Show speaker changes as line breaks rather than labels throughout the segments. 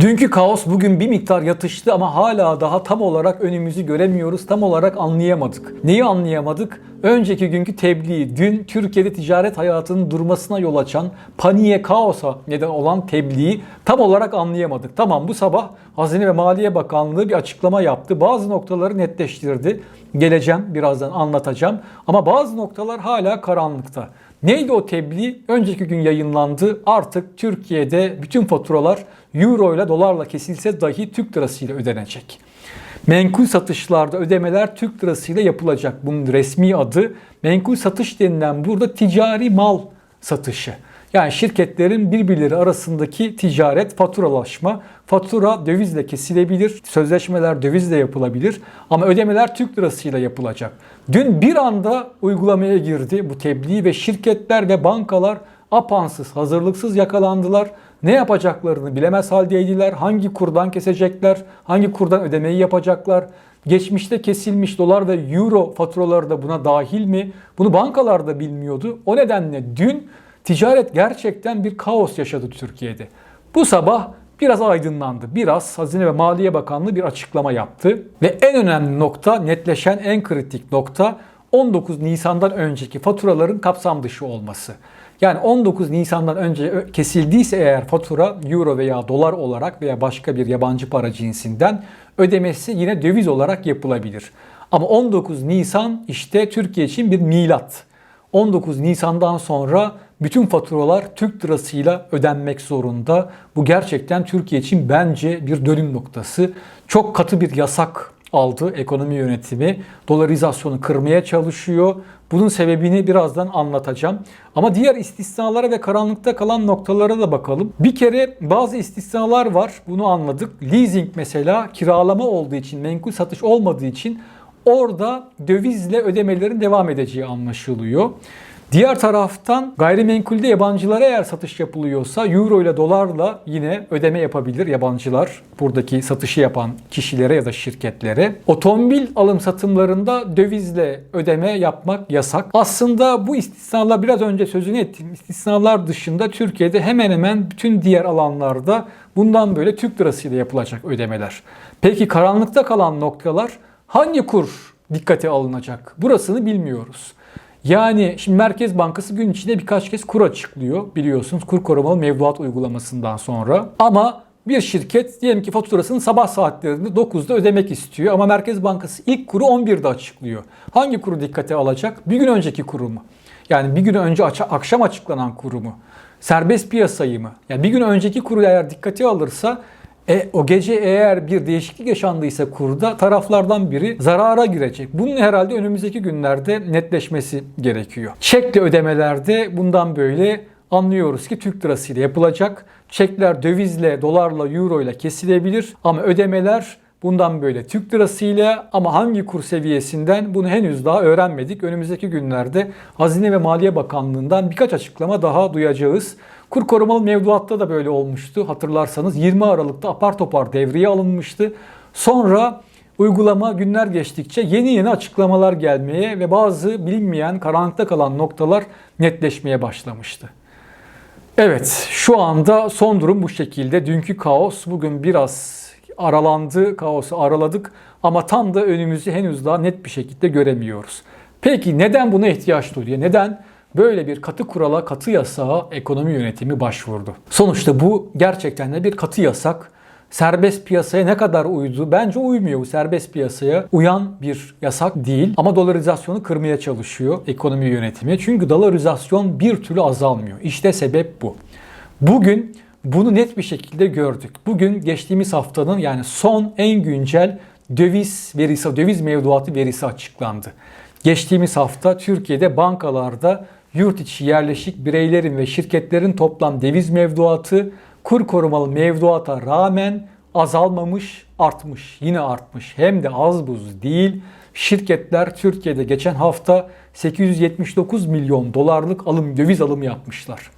Dünkü kaos bugün bir miktar yatıştı ama hala daha tam olarak önümüzü göremiyoruz. Tam olarak anlayamadık. Neyi anlayamadık? Önceki günkü tebliğ, dün Türkiye'de ticaret hayatının durmasına yol açan, paniğe, kaosa neden olan tebliği tam olarak anlayamadık. Tamam bu sabah Hazine ve Maliye Bakanlığı bir açıklama yaptı. Bazı noktaları netleştirdi. Geleceğim, birazdan anlatacağım. Ama bazı noktalar hala karanlıkta. Neydi o tebliğ? Önceki gün yayınlandı. Artık Türkiye'de bütün faturalar euro ile dolarla kesilse dahi Türk lirasıyla ödenecek. Menkul satışlarda ödemeler Türk lirasıyla yapılacak. Bunun resmi adı menkul satış denilen burada ticari mal satışı. Yani şirketlerin birbirleri arasındaki ticaret, faturalaşma, fatura dövizle kesilebilir, sözleşmeler dövizle yapılabilir ama ödemeler Türk lirasıyla yapılacak. Dün bir anda uygulamaya girdi bu tebliğ ve şirketler ve bankalar apansız, hazırlıksız yakalandılar. Ne yapacaklarını bilemez haldeydiler. Hangi kurdan kesecekler, hangi kurdan ödemeyi yapacaklar. Geçmişte kesilmiş dolar ve euro faturaları da buna dahil mi? Bunu bankalar da bilmiyordu. O nedenle dün ticaret gerçekten bir kaos yaşadı Türkiye'de. Bu sabah biraz aydınlandı. Biraz Hazine ve Maliye Bakanlığı bir açıklama yaptı. Ve en önemli nokta, netleşen en kritik nokta 19 Nisan'dan önceki faturaların kapsam dışı olması. Yani 19 Nisan'dan önce kesildiyse eğer fatura euro veya dolar olarak veya başka bir yabancı para cinsinden ödemesi yine döviz olarak yapılabilir. Ama 19 Nisan işte Türkiye için bir milat. 19 Nisan'dan sonra bütün faturalar Türk lirasıyla ödenmek zorunda. Bu gerçekten Türkiye için bence bir dönüm noktası. Çok katı bir yasak aldı ekonomi yönetimi. Dolarizasyonu kırmaya çalışıyor. Bunun sebebini birazdan anlatacağım. Ama diğer istisnalara ve karanlıkta kalan noktalara da bakalım. Bir kere bazı istisnalar var. Bunu anladık. Leasing mesela kiralama olduğu için, menkul satış olmadığı için orada dövizle ödemelerin devam edeceği anlaşılıyor. Diğer taraftan gayrimenkulde yabancılara eğer satış yapılıyorsa euro ile dolarla yine ödeme yapabilir yabancılar. Buradaki satışı yapan kişilere ya da şirketlere. Otomobil alım satımlarında dövizle ödeme yapmak yasak. Aslında bu istisnalar biraz önce sözünü ettiğim istisnalar dışında Türkiye'de hemen hemen bütün diğer alanlarda bundan böyle Türk lirasıyla yapılacak ödemeler. Peki karanlıkta kalan noktalar hangi kur dikkate alınacak? Burasını bilmiyoruz. Yani şimdi Merkez Bankası gün içinde birkaç kez kur açıklıyor biliyorsunuz kur korumalı mevduat uygulamasından sonra. Ama bir şirket diyelim ki faturasını sabah saatlerinde 9'da ödemek istiyor ama Merkez Bankası ilk kuru 11'de açıklıyor. Hangi kuru dikkate alacak? Bir gün önceki kuru mu? Yani bir gün önce akşam açıklanan kuru mu? Serbest piyasayı mı? Yani bir gün önceki kuru eğer dikkate alırsa e, o gece eğer bir değişiklik yaşandıysa kurda taraflardan biri zarara girecek. Bunun herhalde önümüzdeki günlerde netleşmesi gerekiyor. Çekle ödemelerde bundan böyle anlıyoruz ki Türk lirasıyla yapılacak. Çekler dövizle, dolarla, euro ile kesilebilir ama ödemeler bundan böyle Türk lirasıyla ama hangi kur seviyesinden bunu henüz daha öğrenmedik. Önümüzdeki günlerde Hazine ve Maliye Bakanlığı'ndan birkaç açıklama daha duyacağız. Kur korumalı mevduatta da böyle olmuştu. Hatırlarsanız 20 Aralık'ta apar topar devreye alınmıştı. Sonra uygulama günler geçtikçe yeni yeni açıklamalar gelmeye ve bazı bilinmeyen karanlıkta kalan noktalar netleşmeye başlamıştı. Evet şu anda son durum bu şekilde. Dünkü kaos bugün biraz aralandı, kaosu araladık ama tam da önümüzü henüz daha net bir şekilde göremiyoruz. Peki neden buna ihtiyaç duyuyor? Neden böyle bir katı kurala, katı yasağa ekonomi yönetimi başvurdu? Sonuçta bu gerçekten de bir katı yasak. Serbest piyasaya ne kadar uydu? Bence uymuyor bu serbest piyasaya. Uyan bir yasak değil ama dolarizasyonu kırmaya çalışıyor ekonomi yönetimi. Çünkü dolarizasyon bir türlü azalmıyor. İşte sebep bu. Bugün bunu net bir şekilde gördük. Bugün geçtiğimiz haftanın yani son en güncel döviz verisi, döviz mevduatı verisi açıklandı. Geçtiğimiz hafta Türkiye'de bankalarda yurt içi yerleşik bireylerin ve şirketlerin toplam döviz mevduatı kur korumalı mevduata rağmen azalmamış, artmış. Yine artmış. Hem de az buz değil. Şirketler Türkiye'de geçen hafta 879 milyon dolarlık alım döviz alımı yapmışlar.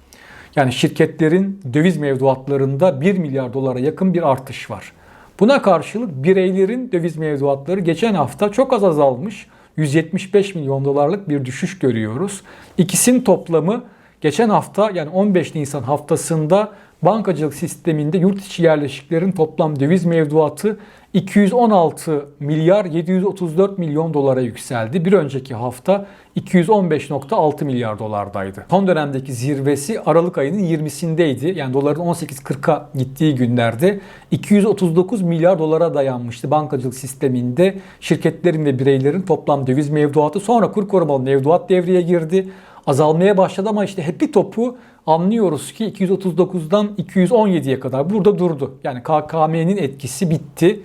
Yani şirketlerin döviz mevduatlarında 1 milyar dolara yakın bir artış var. Buna karşılık bireylerin döviz mevduatları geçen hafta çok az azalmış. 175 milyon dolarlık bir düşüş görüyoruz. İkisinin toplamı geçen hafta yani 15 Nisan haftasında bankacılık sisteminde yurt içi yerleşiklerin toplam döviz mevduatı 216 milyar 734 milyon dolara yükseldi. Bir önceki hafta 215.6 milyar dolardaydı. Son dönemdeki zirvesi Aralık ayının 20'sindeydi. Yani doların 18.40'a gittiği günlerde 239 milyar dolara dayanmıştı bankacılık sisteminde şirketlerin ve bireylerin toplam döviz mevduatı. Sonra kur korumalı mevduat devreye girdi. Azalmaya başladı ama işte hepi topu anlıyoruz ki 239'dan 217'ye kadar burada durdu. Yani KKM'nin etkisi bitti.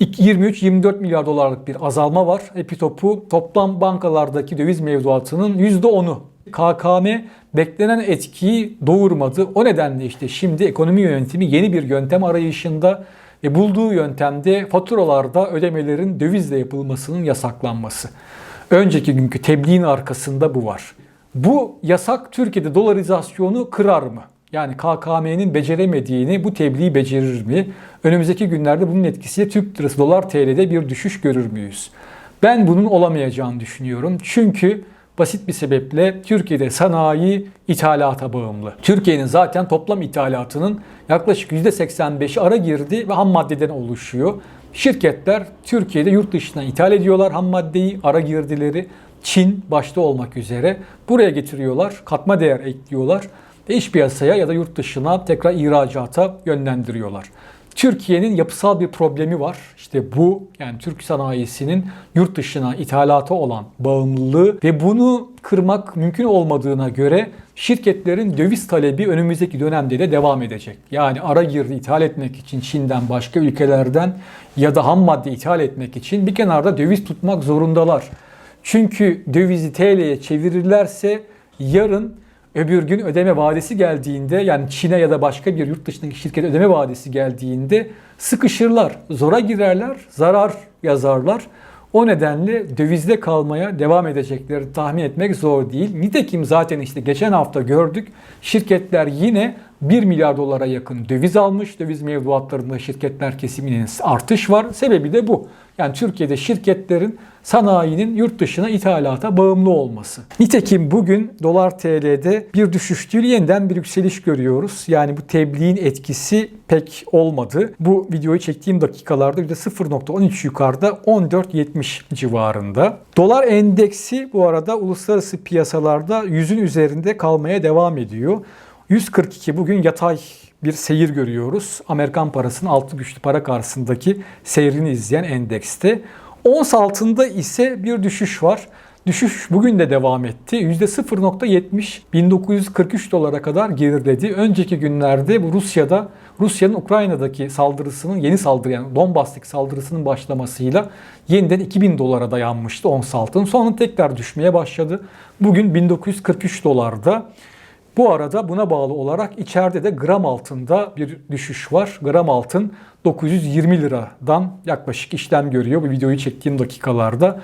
23-24 milyar dolarlık bir azalma var. Epitopu toplam bankalardaki döviz mevduatının %10'u. KKM beklenen etkiyi doğurmadı. O nedenle işte şimdi ekonomi yönetimi yeni bir yöntem arayışında ve bulduğu yöntemde faturalarda ödemelerin dövizle yapılmasının yasaklanması. Önceki günkü tebliğin arkasında bu var. Bu yasak Türkiye'de dolarizasyonu kırar mı? Yani KKM'nin beceremediğini bu tebliğ becerir mi? Önümüzdeki günlerde bunun etkisiyle Türk lirası dolar TL'de bir düşüş görür müyüz? Ben bunun olamayacağını düşünüyorum. Çünkü basit bir sebeple Türkiye'de sanayi ithalata bağımlı. Türkiye'nin zaten toplam ithalatının yaklaşık %85'i ara girdi ve ham maddeden oluşuyor. Şirketler Türkiye'de yurt dışına ithal ediyorlar ham maddeyi, ara girdileri. Çin başta olmak üzere buraya getiriyorlar, katma değer ekliyorlar ve iç piyasaya ya da yurt dışına tekrar ihracata yönlendiriyorlar. Türkiye'nin yapısal bir problemi var. İşte bu yani Türk sanayisinin yurt dışına ithalata olan bağımlılığı ve bunu kırmak mümkün olmadığına göre şirketlerin döviz talebi önümüzdeki dönemde de devam edecek. Yani ara girdi ithal etmek için Çin'den başka ülkelerden ya da ham madde ithal etmek için bir kenarda döviz tutmak zorundalar. Çünkü dövizi TL'ye çevirirlerse yarın öbür gün ödeme vadesi geldiğinde yani Çin'e ya da başka bir yurt dışındaki şirket ödeme vadesi geldiğinde sıkışırlar, zora girerler, zarar yazarlar. O nedenle dövizde kalmaya devam edecekleri tahmin etmek zor değil. Nitekim zaten işte geçen hafta gördük şirketler yine 1 milyar dolara yakın döviz almış. Döviz mevduatlarında şirketler kesiminin artış var. Sebebi de bu. Yani Türkiye'de şirketlerin sanayinin yurt dışına ithalata bağımlı olması. Nitekim bugün dolar TL'de bir düşüş değil yeniden bir yükseliş görüyoruz. Yani bu tebliğin etkisi pek olmadı. Bu videoyu çektiğim dakikalarda %0.13 yukarıda 14.70 civarında. Dolar endeksi bu arada uluslararası piyasalarda 100'ün üzerinde kalmaya devam ediyor. 142 bugün yatay bir seyir görüyoruz. Amerikan parasının altı güçlü para karşısındaki seyrini izleyen endekste. Ons altında ise bir düşüş var. Düşüş bugün de devam etti. %0.70 1943 dolara kadar geriledi. Önceki günlerde bu Rusya'da Rusya'nın Ukrayna'daki saldırısının yeni saldırı yani Donbas'taki saldırısının başlamasıyla yeniden 2000 dolara dayanmıştı ons altın. Sonra tekrar düşmeye başladı. Bugün 1943 dolarda. Bu arada buna bağlı olarak içeride de gram altında bir düşüş var. Gram altın 920 liradan yaklaşık işlem görüyor bu videoyu çektiğim dakikalarda.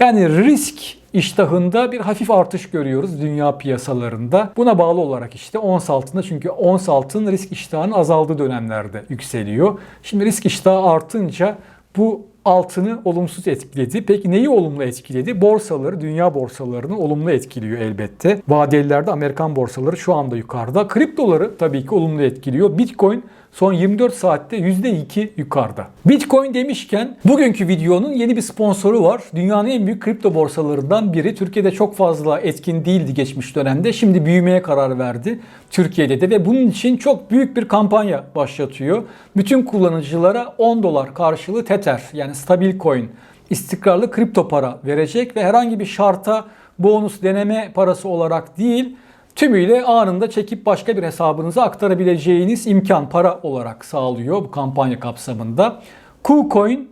Yani risk iştahında bir hafif artış görüyoruz dünya piyasalarında. Buna bağlı olarak işte ons altında çünkü ons altın risk iştahının azaldığı dönemlerde yükseliyor. Şimdi risk iştahı artınca bu altını olumsuz etkiledi. Peki neyi olumlu etkiledi? Borsaları, dünya borsalarını olumlu etkiliyor elbette. Vadelilerde Amerikan borsaları şu anda yukarıda. Kriptoları tabii ki olumlu etkiliyor. Bitcoin son 24 saatte %2 yukarıda. Bitcoin demişken bugünkü videonun yeni bir sponsoru var. Dünyanın en büyük kripto borsalarından biri. Türkiye'de çok fazla etkin değildi geçmiş dönemde. Şimdi büyümeye karar verdi. Türkiye'de de ve bunun için çok büyük bir kampanya başlatıyor. Bütün kullanıcılara 10 dolar karşılığı Tether yani stabil coin istikrarlı kripto para verecek ve herhangi bir şarta bonus deneme parası olarak değil tümüyle anında çekip başka bir hesabınıza aktarabileceğiniz imkan para olarak sağlıyor bu kampanya kapsamında. KuCoin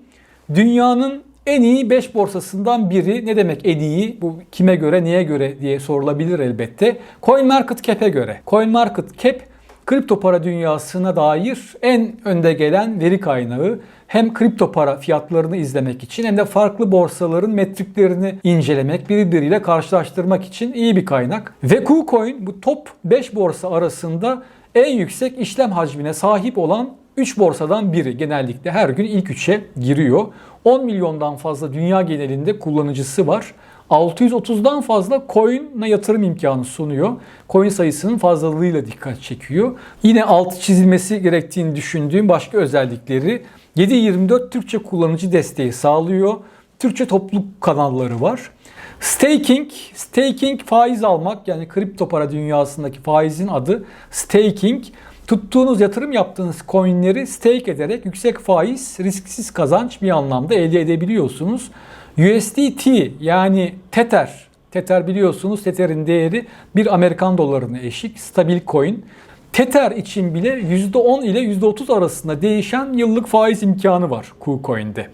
dünyanın en iyi 5 borsasından biri. Ne demek en iyi? Bu kime göre, neye göre diye sorulabilir elbette. CoinMarketCap'e göre. CoinMarketCap kripto para dünyasına dair en önde gelen veri kaynağı. Hem kripto para fiyatlarını izlemek için hem de farklı borsaların metriklerini incelemek, birbiriyle karşılaştırmak için iyi bir kaynak. Ve KuCoin bu top 5 borsa arasında en yüksek işlem hacmine sahip olan 3 borsadan biri genellikle her gün ilk 3'e giriyor. 10 milyondan fazla dünya genelinde kullanıcısı var. 630'dan fazla coin'e yatırım imkanı sunuyor. Coin sayısının fazlalığıyla dikkat çekiyor. Yine altı çizilmesi gerektiğini düşündüğüm başka özellikleri 7/24 Türkçe kullanıcı desteği sağlıyor. Türkçe topluluk kanalları var. Staking, staking faiz almak yani kripto para dünyasındaki faizin adı staking. Tuttuğunuz yatırım yaptığınız coinleri stake ederek yüksek faiz, risksiz kazanç bir anlamda elde edebiliyorsunuz. USDT yani Tether, Tether biliyorsunuz Tether'in değeri bir Amerikan dolarına eşik, stabil coin. Tether için bile %10 ile %30 arasında değişen yıllık faiz imkanı var KuCoin'de.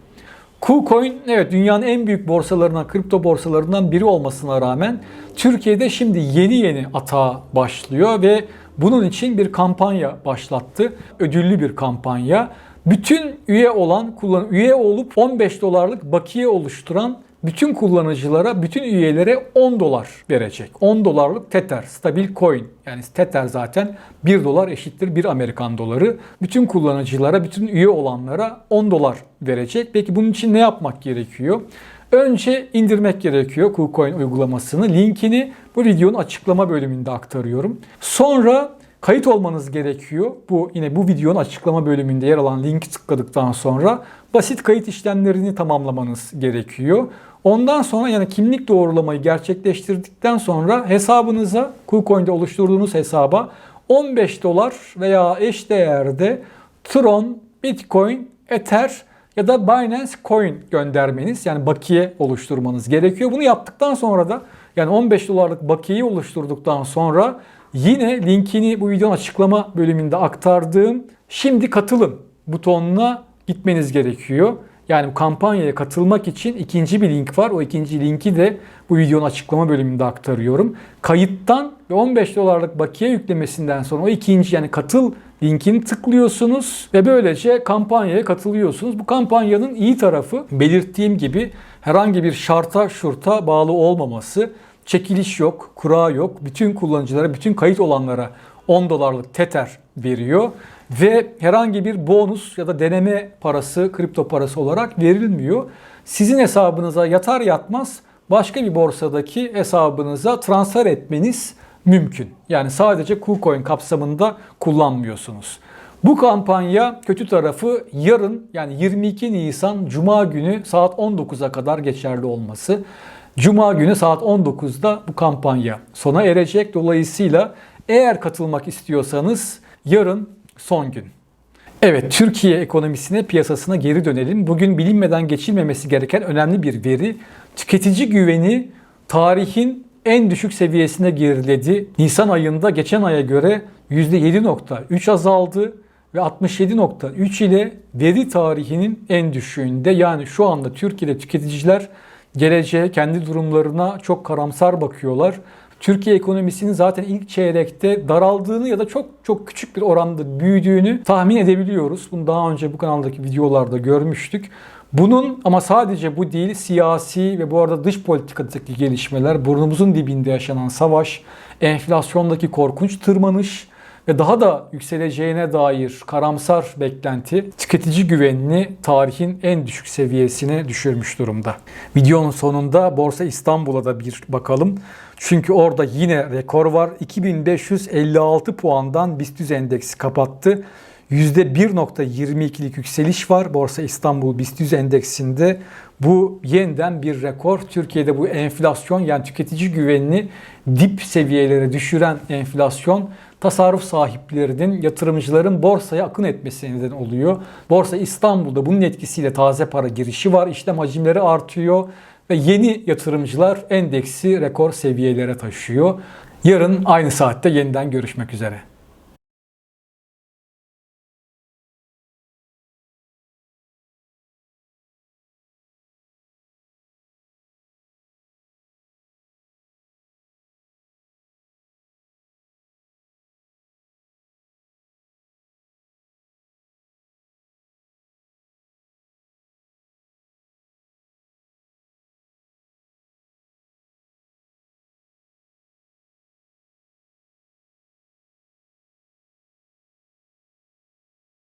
KuCoin evet dünyanın en büyük borsalarından, kripto borsalarından biri olmasına rağmen Türkiye'de şimdi yeni yeni atağa başlıyor ve bunun için bir kampanya başlattı. Ödüllü bir kampanya. Bütün üye olan, kullan üye olup 15 dolarlık bakiye oluşturan bütün kullanıcılara, bütün üyelere 10 dolar verecek. 10 dolarlık Tether, stabil coin. Yani Tether zaten 1 dolar eşittir 1 Amerikan doları. Bütün kullanıcılara, bütün üye olanlara 10 dolar verecek. Peki bunun için ne yapmak gerekiyor? Önce indirmek gerekiyor KuCoin uygulamasını. Linkini bu videonun açıklama bölümünde aktarıyorum. Sonra kayıt olmanız gerekiyor. Bu yine bu videonun açıklama bölümünde yer alan linki tıkladıktan sonra basit kayıt işlemlerini tamamlamanız gerekiyor. Ondan sonra yani kimlik doğrulamayı gerçekleştirdikten sonra hesabınıza KuCoin'de oluşturduğunuz hesaba 15 dolar veya eş değerde Tron, Bitcoin, Ether ya da Binance Coin göndermeniz yani bakiye oluşturmanız gerekiyor. Bunu yaptıktan sonra da yani 15 dolarlık bakiyeyi oluşturduktan sonra yine linkini bu videonun açıklama bölümünde aktardığım şimdi katılın butonuna gitmeniz gerekiyor. Yani kampanyaya katılmak için ikinci bir link var. O ikinci linki de bu videonun açıklama bölümünde aktarıyorum. Kayıttan ve 15 dolarlık bakiye yüklemesinden sonra o ikinci yani katıl linkini tıklıyorsunuz ve böylece kampanyaya katılıyorsunuz. Bu kampanyanın iyi tarafı belirttiğim gibi herhangi bir şarta şurta bağlı olmaması. Çekiliş yok, kura yok. Bütün kullanıcılara, bütün kayıt olanlara 10 dolarlık Tether veriyor ve herhangi bir bonus ya da deneme parası, kripto parası olarak verilmiyor. Sizin hesabınıza yatar yatmaz başka bir borsadaki hesabınıza transfer etmeniz mümkün. Yani sadece KuCoin kapsamında kullanmıyorsunuz. Bu kampanya kötü tarafı yarın yani 22 Nisan Cuma günü saat 19'a kadar geçerli olması. Cuma günü saat 19'da bu kampanya sona erecek. Dolayısıyla eğer katılmak istiyorsanız yarın son gün. Evet, Türkiye ekonomisine, piyasasına geri dönelim. Bugün bilinmeden geçilmemesi gereken önemli bir veri. Tüketici güveni tarihin en düşük seviyesine geriledi. Nisan ayında geçen aya göre %7.3 azaldı ve 67.3 ile veri tarihinin en düşüğünde. Yani şu anda Türkiye'de tüketiciler geleceğe, kendi durumlarına çok karamsar bakıyorlar. Türkiye ekonomisinin zaten ilk çeyrekte daraldığını ya da çok çok küçük bir oranda büyüdüğünü tahmin edebiliyoruz. Bunu daha önce bu kanaldaki videolarda görmüştük. Bunun ama sadece bu değil siyasi ve bu arada dış politikadaki gelişmeler, burnumuzun dibinde yaşanan savaş, enflasyondaki korkunç tırmanış ve daha da yükseleceğine dair karamsar beklenti tüketici güvenini tarihin en düşük seviyesine düşürmüş durumda. Videonun sonunda Borsa İstanbul'a da bir bakalım. Çünkü orada yine rekor var. 2556 puandan BIST endeksi kapattı. %1.22'lik yükseliş var Borsa İstanbul BIST 100 endeksinde. Bu yeniden bir rekor. Türkiye'de bu enflasyon yani tüketici güvenini dip seviyelere düşüren enflasyon tasarruf sahiplerinin, yatırımcıların borsaya akın etmesine neden oluyor. Borsa İstanbul'da bunun etkisiyle taze para girişi var. İşlem hacimleri artıyor ve yeni yatırımcılar endeksi rekor seviyelere taşıyor. Yarın aynı saatte yeniden görüşmek üzere.